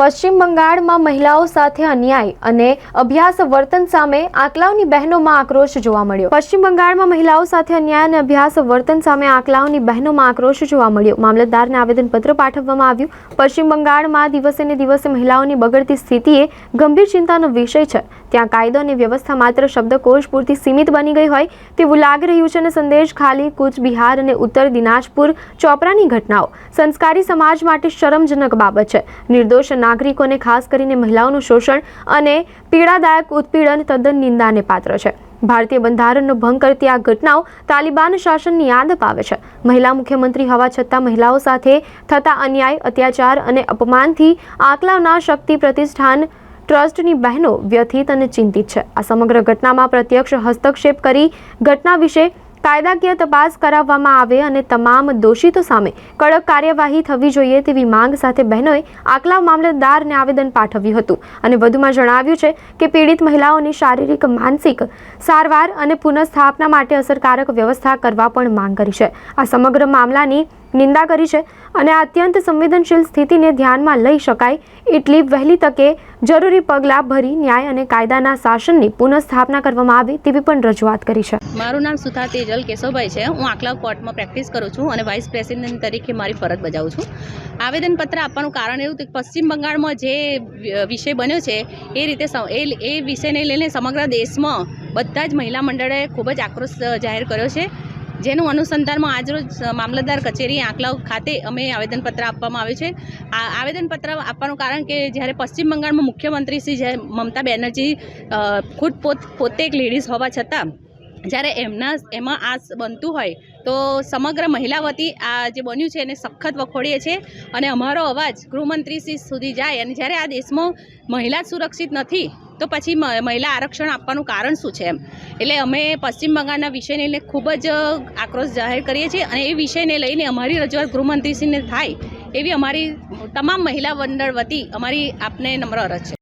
પશ્ચિમ બંગાળમાં મહિલાઓ સાથે અન્યાય અને અભ્યાસ વર્તન સામે આકલાવની બહેનોમાં આક્રોશ જોવા મળ્યો. પશ્ચિમ બંગાળમાં મહિલાઓ સાથે અન્યાય અને અભ્યાસ વર્તન સામે આકલાવની બહેનોમાં આક્રોશ જોવા મળ્યો. મામલતદારને આવેદનપત્ર પાઠવવામાં આવ્યું. પશ્ચિમ બંગાળમાં દિવસે ને દિવસે મહિલાઓની બગડતી સ્થિતિ એ ગંભીર ચિંતાનો વિષય છે. ત્યાં કાયદો અને વ્યવસ્થા માત્ર શબ્દકોશ પૂરતી સીમિત બની ગઈ હોય તેવું લાગી રહ્યું છે અને સંદેશ ખાલી કૂચ, બિહાર અને ઉત્તર દિનાજપુર ચોપરાની ઘટનાઓ. સંસ્કારી સમાજ માટે શરમજનક બાબત છે. નિર્દોષ નાગરિકોને ખાસ કરીને મહિલાઓનું શોષણ અને પીડાદાયક ઉત્પીડન તદ્દન નિંદાને પાત્ર છે. ભારતીય બંધારણનો ભંગ કરતી આ ઘટનાઓ તાલિબાન શાસનની યાદ અપાવે છે. મહિલા મુખ્યમંત્રી હોવા છતાં મહિલાઓ સાથે થતા અન્યાય, અત્યાચાર અને અપમાનથી આકલાવના શક્તિ પ્રતિષ્ઠાન ટ્રસ્ટની બહેનો વ્યથિત અને ચિંતિત છે. આ સમગ્ર ઘટનામાં પ્રત્યક્ષ હસ્તક્ષેપ કરી ઘટના વિશે કાયદાકીય તપાસ કરાવવામાં આવે અને તમામ દોષિતો સામે કડક કાર્યવાહી થવી જોઈએ તેવી માંગ સાથે બહેનોએ આકલાવ મામલતદારને આવેદન પાઠવ્યું હતું. અને વધુમાં જણાવ્યું છે કે પીડિત મહિલાઓની શારીરિક, માનસિક સારવાર અને પુનઃસ્થાપના માટે અસરકારક વ્યવસ્થા કરવા પણ માંગ કરી છે. આ સમગ્ર મામલાની નિંદા કરી છે અને અત્યંત સંવેદનશીલ સ્થિતિને ધ્યાનમાં લઈ શકાય એટલી વહેલી તકે જરૂરી પગલાં ભરી ન્યાય અને કાયદાના શાસનની પુનઃસ્થાપના કરવામાં આવે તેવી પણ રજૂઆત કરી છે. મારું નામ સુધા તેજલ કેશવભાઈ છે. હું આકલાવ કોર્ટમાં પ્રેક્ટિસ કરું છું અને વાઇસ પ્રેસિડેન્ટ તરીકે મારી ફરજ બજાવું છું. આવેદનપત્ર આપવાનું કારણ એવું કે પશ્ચિમ બંગાળમાં જે વિષય બન્યો છે, એ રીતે એ વિષયને લઈને સમગ્ર દેશમાં બધા જ મહિલા મંડળે ખૂબ જ આક્રોશ જાહેર કર્યો છે. જેનું અનુસંધાનમાં આજરોજ મામલતદાર કચેરી આંકલાવ ખાતે અમે આવેદનપત્ર આપવામાં આવ્યું છે. આ આવેદનપત્ર આપવાનું કારણ કે જ્યારે પશ્ચિમ બંગાળમાં મુખ્યમંત્રી શ્રી જે મમતા બેનર્જી ખુદ પોત, પોતે એક લેડીઝ હોવા છતાં જ્યારે એમના એમાં આ બનતું હોય તો સમગ્ર મહિલા વતી આ જે બન્યું છે એને સખત વખોડીએ છીએ અને અમારો અવાજ ગૃહમંત્રી શ્રી સુધી જાય અને જ્યારે આ દેશમાં મહિલા સુરક્ષિત નથી તો પછી મહિલા આરક્ષણ આપવાનું કારણ શું છે એમ? એટલે અમે પશ્ચિમ બંગાળના વિષયને લઈને ખૂબ જ આક્રોશ જાહેર કરીએ છીએ અને એ વિષયને લઈને અમારી રજૂઆત ગૃહમંત્રીશ્રીને થાય એવી અમારી તમામ મહિલા મંડળ વતી અમારી આપને નમ્ર અરજ છે.